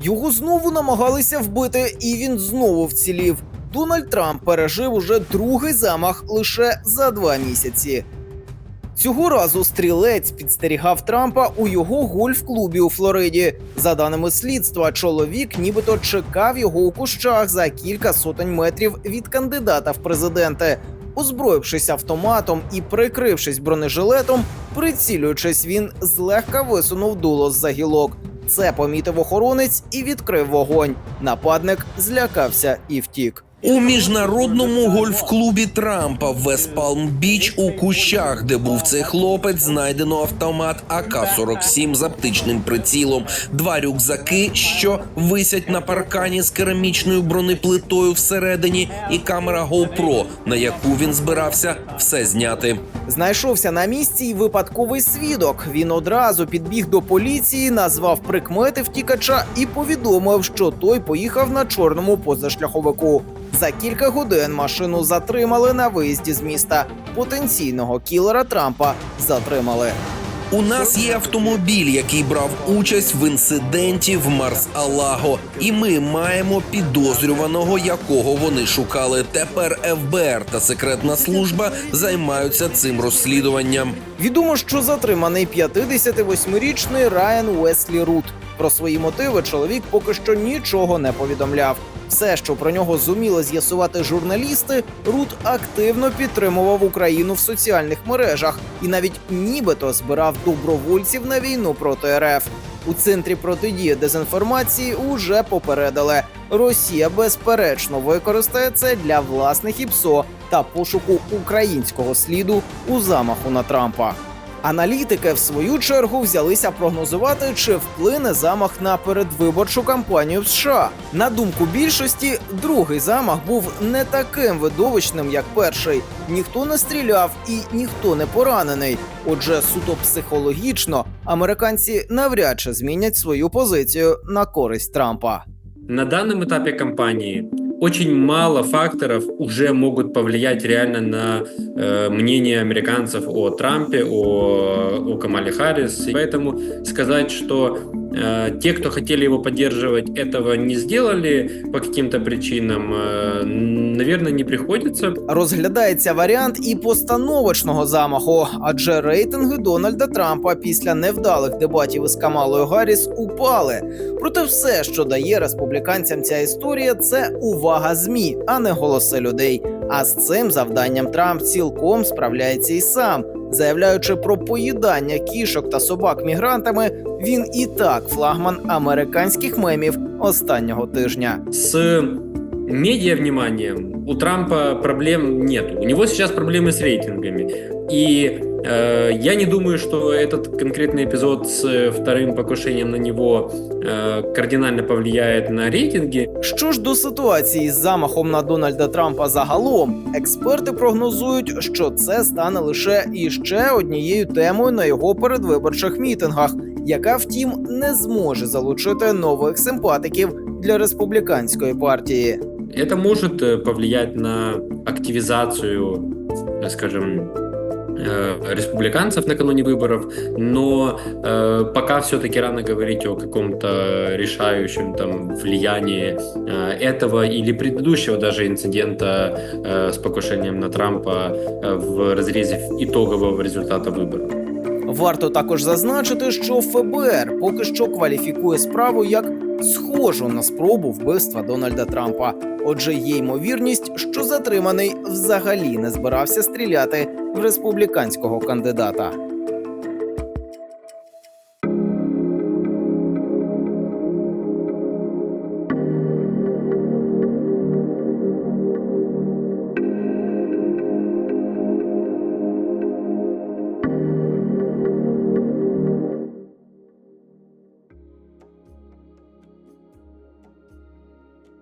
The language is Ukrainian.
Його знову намагалися вбити, і він знову вцілів. Дональд Трамп пережив уже другий замах лише за два місяці. Цього разу стрілець підстерігав Трампа у його гольф-клубі у Флориді. За даними слідства, чоловік нібито чекав його у кущах за кілька сотень метрів від кандидата в президенти. Озброївшись автоматом і прикрившись бронежилетом, прицілюючись, він злегка висунув дуло з-за гілок. Це помітив охоронець і відкрив вогонь. Нападник злякався і втік. У міжнародному гольф-клубі Трампа в Вест-Палм-Біч у кущах, де був цей хлопець, знайдено автомат АК-47 з оптичним прицілом, два рюкзаки, що висять на паркані з керамічною бронеплитою всередині, і камера GoPro, на яку він збирався все зняти. Знайшовся на місці й випадковий свідок. Він одразу підбіг до поліції, назвав прикмети втікача і повідомив, що той поїхав на чорному позашляховику. За кілька годин машину затримали на виїзді з міста. Потенційного кілера Трампа затримали. У нас є автомобіль, який брав участь в інциденті в Марс-Алаго, і ми маємо підозрюваного, якого вони шукали. Тепер ФБР та секретна служба займаються цим розслідуванням. Відомо, що затриманий 58-річний Райан Уеслі Рут. Про свої мотиви чоловік поки що нічого не повідомляв. Все, що про нього зуміли з'ясувати журналісти, Рут активно підтримував Україну в соціальних мережах і навіть нібито збирав добровольців на війну проти РФ. У центрі протидії дезінформації уже попередили. Росія безперечно використає це для власних ІПСО та пошуку українського сліду у замаху на Трампа. Аналітики в свою чергу взялися прогнозувати, чи вплине замах на передвиборчу кампанію в США. На думку більшості, другий замах був не таким видовищним, як перший. Ніхто не стріляв і ніхто не поранений. Отже, суто психологічно американці навряд чи змінять свою позицію на користь Трампа. На данном этапе кампании очень мало факторов уже могут повлиять реально на э, мнение американцев о Трампе, о, о Камале Харрис. И Поэтому сказать, что те, кто хотели его поддерживать, этого не сделали по каким-то причинам, э, наверное, не приходится. Розглядається варіант і постановочного замаху, адже рейтинги Дональда Трампа після невдалих дебатів із Камалою Гарріс упали. Проте все, що дає республіканцям ця історія, це увага змі, а не голоси людей. А з цим завданням Трамп цілком справляється і сам. Заявляючи про поїдання кішок та собак мігрантами, він і так флагман американських мемів останнього тижня. С медиа вниманием у Трампа проблем нет. У него сейчас проблемы с рейтингами. И э, я не думаю, что этот конкретный эпизод с э, вторым покушением на него э, кардинально повлияет на рейтинги. Що ж до ситуації з замахом на Дональда Трампа загалом, експерти прогнозують, що це стане лише іще однією темою на його передвиборчих мітингах, яка, втім, не зможе залучити нових симпатиків для республіканської партії. Это может э, повлиять на активизацию, э, скажем, э, республиканцев накануне выборов, но э, пока все-таки рано говорить о каком-то решающем там влиянии э, этого или предыдущего даже инцидента э, с покушением на Трампа э, в разрезе итогового результата выборов. Варто також зазначити, що ФБР поки що кваліфікує справу як схожу на спробу вбивства Дональда Трампа. Отже, є ймовірність, що затриманий взагалі не збирався стріляти в республіканського кандидата.